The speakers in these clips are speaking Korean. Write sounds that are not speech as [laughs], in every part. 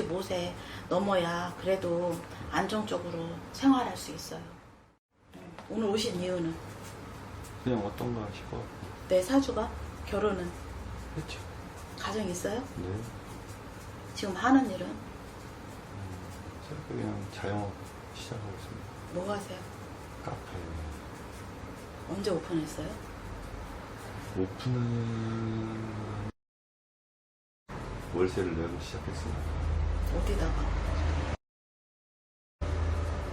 55세 넘어야 그래도 안정적으로 생활할 수 있어요. 오늘 오신 이유는 그냥 어떤가 싶어 내 사주가 결혼은 했죠. 가정 있어요? 네. 지금 하는 일은 제가 그냥 자영업 시작하고 있습니다. 뭐 하세요? 카페 언제 오픈했어요? 오픈은 월세를 내고 시작했습니다. 어디다가?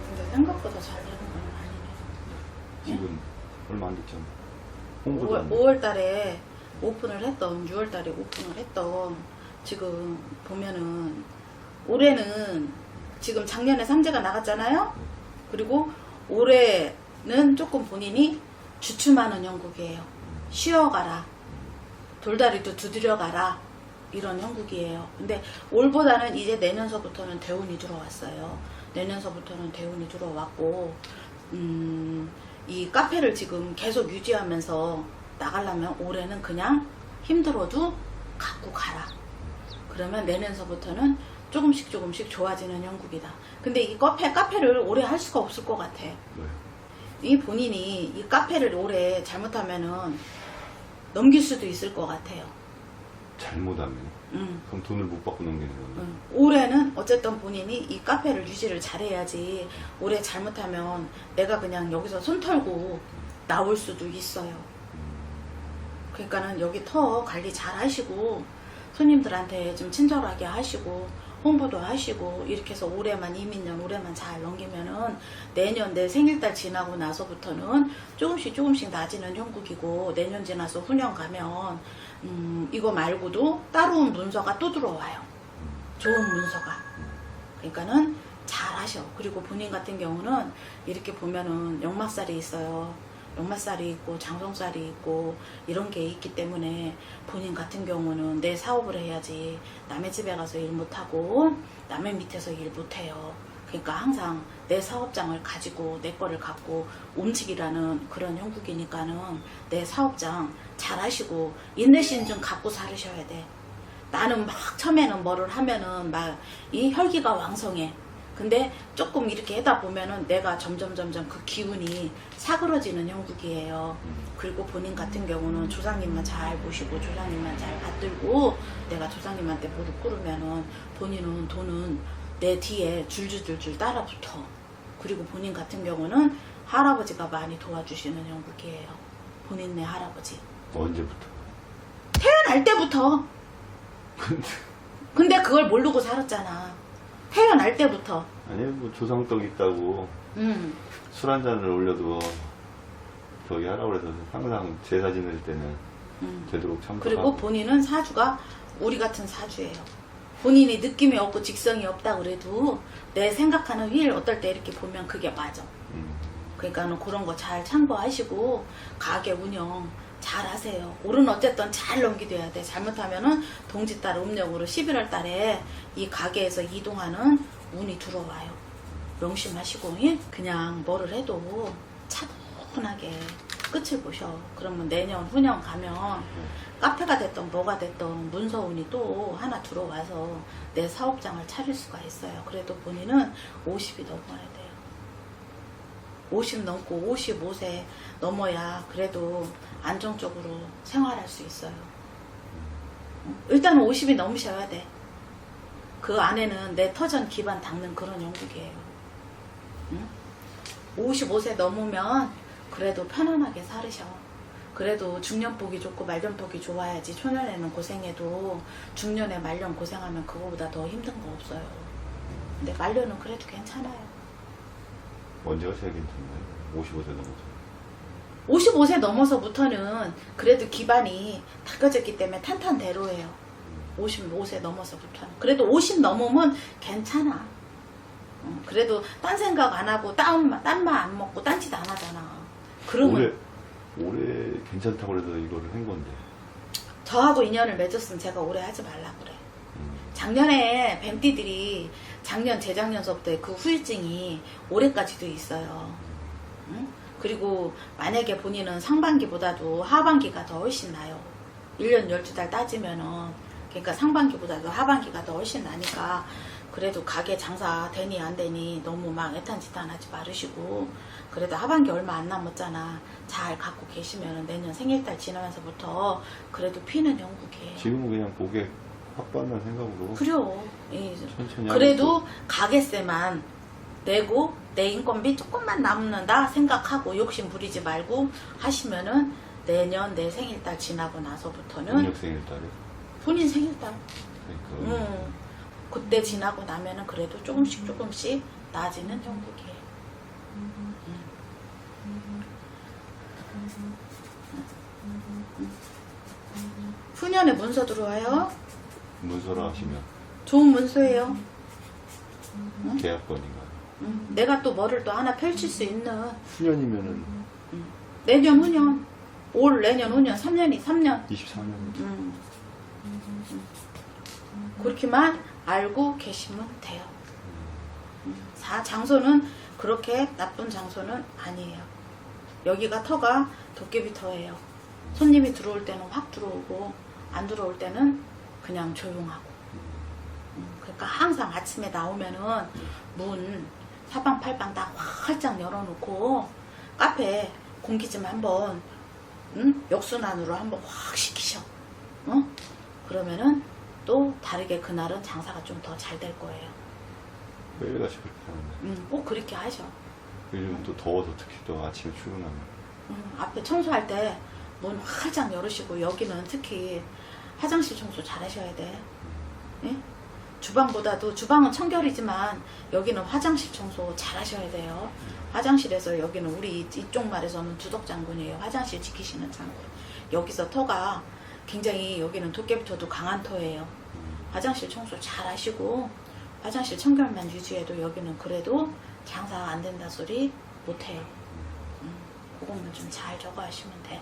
근데 생각보다 잘 되는 건 아니네. 지금 얼마 안 됐죠. 홍보도 5월, 안 5월 달에 오픈을 했던, 6월 달에 오픈을 했던, 지금 보면은, 올해는 지금 작년에 삼재가 나갔잖아요? 그리고 올해는 조금 본인이 주춤하는 형국이에요. 쉬어가라. 돌다리도 두드려가라. 이런 형국이에요. 근데 올보다는 이제 내년서부터는 대운이 들어왔어요. 내년서부터는 대운이 들어왔고, 음, 이 카페를 지금 계속 유지하면서 나가려면 올해는 그냥 힘들어도 갖고 가라. 그러면 내년서부터는 조금씩 조금씩 좋아지는 형국이다. 근데 이 카페, 카페를 오래 할 수가 없을 것 같아. 왜? 이 본인이 이 카페를 오래 잘못하면은 넘길 수도 있을 것 같아요. 잘못하면 음. 그럼 돈을 못 받고 넘기는 건데. 음, 올해는 어쨌든 본인이 이 카페를 유지를 잘해야지 올해 잘못하면 내가 그냥 여기서 손 털고 나올 수도 있어요. 그러니까는 여기 터 관리 잘 하시고 손님들한테 좀 친절하게 하시고 홍보도 하시고 이렇게 해서 올해만 이민년 올해만 잘 넘기면은 내년 내 생일달 지나고 나서부터는 조금씩 조금씩 낮이는 형국이고 내년 지나서 후년 가면 음, 이거 말고도 따로운 문서가 또 들어와요. 좋은 문서가. 그러니까는 잘 하셔. 그리고 본인 같은 경우는 이렇게 보면은 역마살이 있어요. 역마살이 있고 장성살이 있고 이런 게 있기 때문에 본인 같은 경우는 내 사업을 해야지 남의 집에 가서 일 못하고 남의 밑에서 일 못해요. 그러니까 항상 내 사업장을 가지고 내 거를 갖고 움직이라는 그런 형국이니까는 내 사업장 잘 하시고 인내심 좀 갖고 살으셔야 돼. 나는 막 처음에는 뭐를 하면은 막 이 혈기가 왕성해. 근데 조금 이렇게 하다 보면은 내가 점점 점점 그 기운이 사그러지는 형국이에요. 그리고 본인 같은 경우는 조상님만 잘 모시고 조상님만 잘 받들고 내가 조상님한테 무릎 꿇으면은 본인은 돈은 내 뒤에 줄줄줄줄 따라붙어. 그리고 본인 같은 경우는 할아버지가 많이 도와주시는 형국이에요. 본인 내 할아버지. 언제부터? 태어날 때부터. [laughs] 근데 그걸 모르고 살았잖아. 태어날 때부터. 아니 뭐 조상떡 있다고 음. 술 한 잔을 올려도 저기 하라고 그래서 항상 제사 지낼 때는 음. 되도록 참석하고 그리고 본인은 사주가 우리 같은 사주예요. 본인이 느낌이 없고 직성이 없다 그래도 내 생각하는 휠 어떨 때 이렇게 보면 그게 맞아. 음. 그러니까는 그런 거 잘 참고하시고 가게 운영 잘 하세요. 올은 어쨌든 잘 넘기돼야 돼. 잘못하면은 동짓달 음력으로 11월 달에 이 가게에서 이동하는 운이 들어와요. 명심하시고 예? 그냥 뭐를 해도 차분하게 끝을 보셔. 그러면 내년 후년 가면 카페가 됐던 뭐가 됐던 문서운이 또 하나 들어와서 내 사업장을 차릴 수가 있어요. 그래도 본인은 50이 넘어야 돼요. 50 넘고 55세 넘어야 그래도 안정적으로 생활할 수 있어요. 일단 50이 넘으셔야 돼. 그 안에는 내 터전 기반 닦는 그런 영국이에요. 응? 55세 넘으면 그래도 편안하게 살으셔. 그래도 중년 복이 좋고 말년 복이 좋아야지 초년에는 고생해도 중년에 말년 고생하면 그거보다 더 힘든 거 없어요. 근데 말년은 그래도 괜찮아요. 언제가 제일 괜찮나요? 55세 넘어서 55세 넘어서부터는 그래도 기반이 닦아졌기 때문에 탄탄대로예요. 55세 넘어서부터는. 그래도 50 넘으면 괜찮아. 어, 그래도 딴 생각 안 하고 딴, 딴말 안 먹고 딴짓 안 하잖아. 그러면 올해 올해 괜찮다고 그래서 이거를 한 건데 저하고 인연을 맺었으면 제가 오래 하지 말라 그래. 음. 작년에 뱀띠들이 작년 재작년서부터 그 후유증이 올해까지도 있어요. 응? 그리고 만약에 본인은 상반기보다도 하반기가 더 훨씬 나요. 1년 12달 따지면은 그러니까 상반기보다도 하반기가 더 훨씬 나니까 그래도 가게 장사 되니 안 되니 너무 막 애탄지탄 하지 말으시고 그래도 하반기 얼마 안 남았잖아. 잘 갖고 계시면 내년 생일달 지나면서부터 그래도 피는 영국이에요. 지금은 그냥 고객 확보한다는 생각으로 그래요. 이 천천히 그래도 가게세만 내고 내 인건비 조금만 남는다 생각하고 욕심 부리지 말고 하시면은 내년 내 생일달 지나고 나서부터는 음력 생일달에 본인 생일달 그러니까 음, 그때 지나고 나면은 그래도 조금씩 조금씩 나아지는 형국이에요. 후년에 문서 들어와요. 문서로 하시면. 좋은 문서예요. 음, 내가 또 뭐를 또 하나 펼칠 수 있는. 후년이면은. 내년 후년. 올 내년 후년. 3년이 3년. 24년. 음. 그렇게만 알고 계시면 돼요. 음, 사 장소는 그렇게 나쁜 장소는 아니에요. 여기가 터가 도깨비 터예요. 손님이 들어올 때는 확 들어오고 안 들어올 때는 그냥 조용하고. 음, 그러니까 항상 아침에 나오면은 문 사방팔방 다 활짝 열어놓고 카페 공기 좀 한번 응? 역순환으로 한번 확 시키셔. 어? 그러면은 또 다르게 그날은 장사가 좀 더 잘 될 거예요. 매일 같이 그렇게 하는데 음, 꼭 그렇게 하셔. 요즘 또 더워서 특히 또 아침에 출근하면 음, 앞에 청소할 때 문 활짝 열으시고 여기는 특히 화장실 청소 잘 하셔야 돼. 예? 주방보다도 주방은 청결이지만 여기는 화장실 청소 잘 하셔야 돼요. 화장실에서 여기는 우리 이- 이쪽 말에서는 두덕 장군이에요. 화장실 지키시는 장군. 여기서 터가 굉장히 여기는 도깨비터도 강한 터예요. 화장실 청소 잘 하시고 화장실 청결만 유지해도 여기는 그래도 장사 안 된다 소리 못 해요. 음, 그것만 좀 잘 적어 하시면 돼.